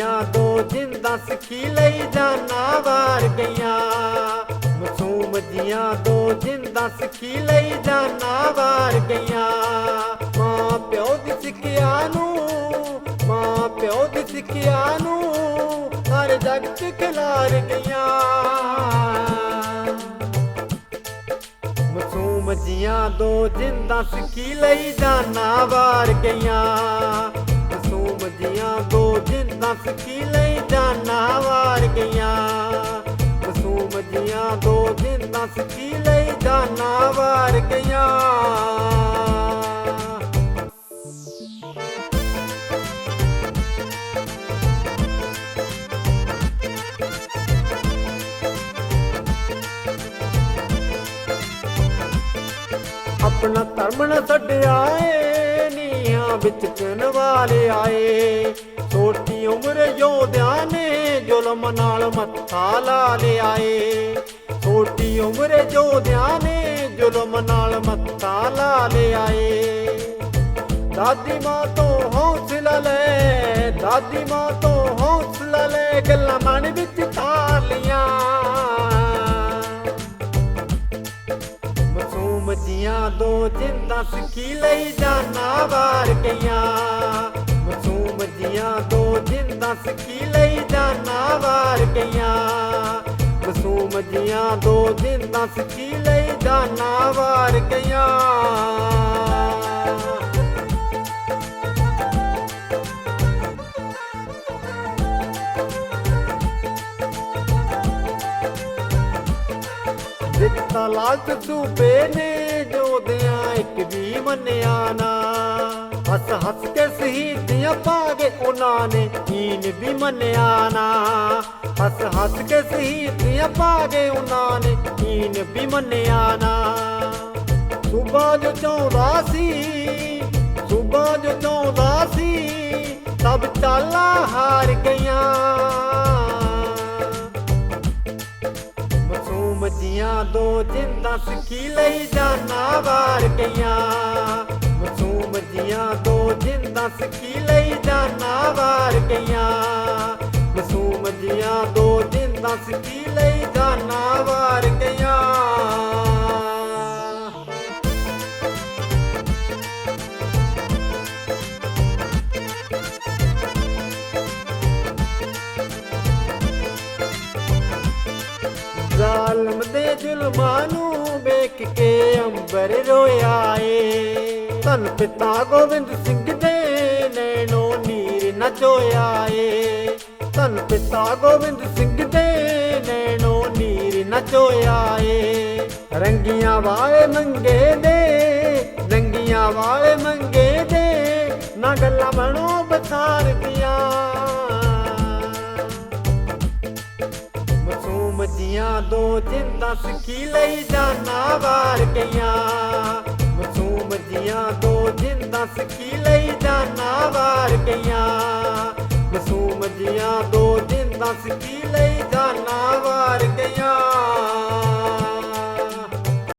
ਜੀਆਂ ਦੋ ਜਿੰਦਾਂ ਸਿੱਖੀ ਲਈ ਜਾਨਾਂ ਵਾਰ ਗਈਆਂ। ਮਸੂਮ ਜੀਆਂ, ਦੋ ਜਿੰਦਾਂ ਸਿੱਖੀ ਲਈ ਜਾਨਾਂ ਵਾਰ ਗਈਆਂ। ਮਾਂ ਪਿਓ ਦੀ ਸਿੱਖਿਆ ਨੂੰ, ਮਾਂ ਪਿਓ ਦੀ ਸਿੱਖਿਆ ਨੂੰ ਹਰ ਜਗ ਚ ਖਿਲਾਰ ਗਈਆਂ। ਮਸੂਮ ਜੀਆਂ, ਦੋ ਜਿੰਦਾਂ ਸਖੀ ਲਈ ਜਾਨਾਂ ਵਾਰ ਗਈਆਂ। ਮਾਸੂਮ ਜੀਆਂ ਦੋ ਜਿੰਦਾਂ ਸਿੱਖੀ ਲਈ ਜਾਨਾਂ ਵਾਰ ਗਈਆਂ। ਮਾਸੂਮ ਜੀਆਂ ਦੋ ਜਿੰਦਾਂ ਸਿੱਖੀ ਲਈ ਜਾਨਾਂ ਵਾਰ ਗਈਆਂ। ਆਪਣਾ ਧਰਮ ਨਾ ਛੱਡਿਆ ਏ। ਨੀਹਾਂ ਵਿੱਚ ਚਿਣ ਆਏ। ਛੋਟੀ ਉਮਰ ਯੋਧਿਆਂ ਨੇ ਜ਼ੁਲਮ ਨਾਲ ਮੱਥਾ ਲਾ ਲਿਆਏ। ਛੋਟੀ ਉਮਰ ਯੋਧਿਆਂ ਨੇ ਜ਼ੁਲਮ ਨਾਲ ਮੱਥਾ ਲਾ ਲਿਆ ਦਾਦੀ ਮਾਂ ਤੋਂ ਹੌਸਲਾ ਲੈ, ਦਾਦੀ ਮਾਂ ਤੋਂ ਹੌਸਲਾ ਲੈ, ਗੱਲਾਂ ਮਨ ਵਿੱਚ ਧਾਰ ਲੀਆਂ। ਮਾਸੂਮ ਦੋ ਜਿੰਦਾਂ ਸਕੀ ਲਈ ਜਾਨਾਂ ਵਾਰ ਗਈਆਂ। ਮਸੂਮ ਦੀਆਂ ਦੋ ਜਿੰਦਾਂ ਸਿੱਖੀ ਲਈ ਜਾਨਾਂ ਵਾਰ ਗਈਆਂ। ਮਸੂਮ ਜੀਆਂ, ਦੋ ਜਿੰਦਾਂ ਸਕੀ ਲਈ ਜਾਨਾਂ ਵਾਰ ਗਈਆਂ। ਦਿੱਤਾ ਲਾਲਚ ਸੂਬੇ ਨੇ ਜੋਦਿਆਂ ਇੱਕ ਵੀ ਮੰਨਿਆ ਨਾ। ਹੱਸ ਹੱਸ ਕੇ ਸ਼ਹੀਦੀਆਂ ਪਾਗੇ ਉਹਨਾਂ ਨੇ ਕੀਨ ਵੀ ਮੰਨਿਆ ਨਾ। ਹੱਸ ਹੱਸ ਕੇ ਸ਼ਹੀਦੀਆਂ ਪਾਗੇ ਉਹਨਾਂ ਨੇ ਕੀਨ ਵੀ ਮੰਨਿਆ ਨਾ। ਸੁਬਾ ਜੋ ਚਾਹੁੰਦਾ ਸੀ, ਸੁਬਾ ਜੀਆਂ ਦੋ ਜਿੰਦਾਂ ਸਿੱਖੀ ਲਈ ਜਾਨਾਂ ਵਾਰ ਗਈਆਂ ਮਸੂਮ ਜੀਆਂ, ਦੋ ਜਿੰਦਾਂ ਸਿੱਖੀ ਲਈ ਜਾਨਾਂ ਵਾਰ ਗਈਆਂ ਮਸੂਮ ਜੀਆਂ, ਦੋ ਜਿੰਦਾਂ ਸਿੱਖੀ ਲਈ ਜਾਨਾਂ ਵਾਰ ਜ਼ਾਲਮ ਜ਼ੁਲਮਾਂ ਨੂੰ ਵੇਖ ਕੇ ਅੰਬਰ ਰੋਇਆ ਏ। ਧੰਨ ਪਿਤਾ ਗੋਬਿੰਦ ਸਿੰਘ ਦੇ ਨੈਣੋ ਨੀਰ ਨਚੋਇਆ ਏ। ਧੰਨ ਪਿਤਾ ਗੋਬਿੰਦ ਸਿੰਘ ਦੇ ਨੈਣੋ ਨੀਰ ਨਚੋਇਆ ਏ। ਰੰਗੀਆਂ ਵਾਲੇ ਮੰਗੇ ਦੇ, ਰੰਗੀਆਂ ਵਾਲੇ ਮੰਗੇ ਦੇ, ਨਾ ਗੱਲਾਂ ਬਣੋ ਬਸਾਰ ਦੀ ਦੋ ਜਿੰਦਾਂ ਸਿੱਖੀ ਲਈ ਜਾਨਾਂ ਵਾਰ ਗਈਆਂ? ਮਸੂਮ ਜੀਆਂ ਦੋ ਜਿੰਦਾਂ ਸਕੀ ਲਈ ਜਾਨਾਂ ਵਾਰ ਗਈਆਂ? ਮਸੂਮ ਜੀਆਂ ਦੋ ਜਿੰਦਾ ਸਕੀ ਲਈ ਜਾਨਾਂ ਵਾਰ ਗਈਆਂ?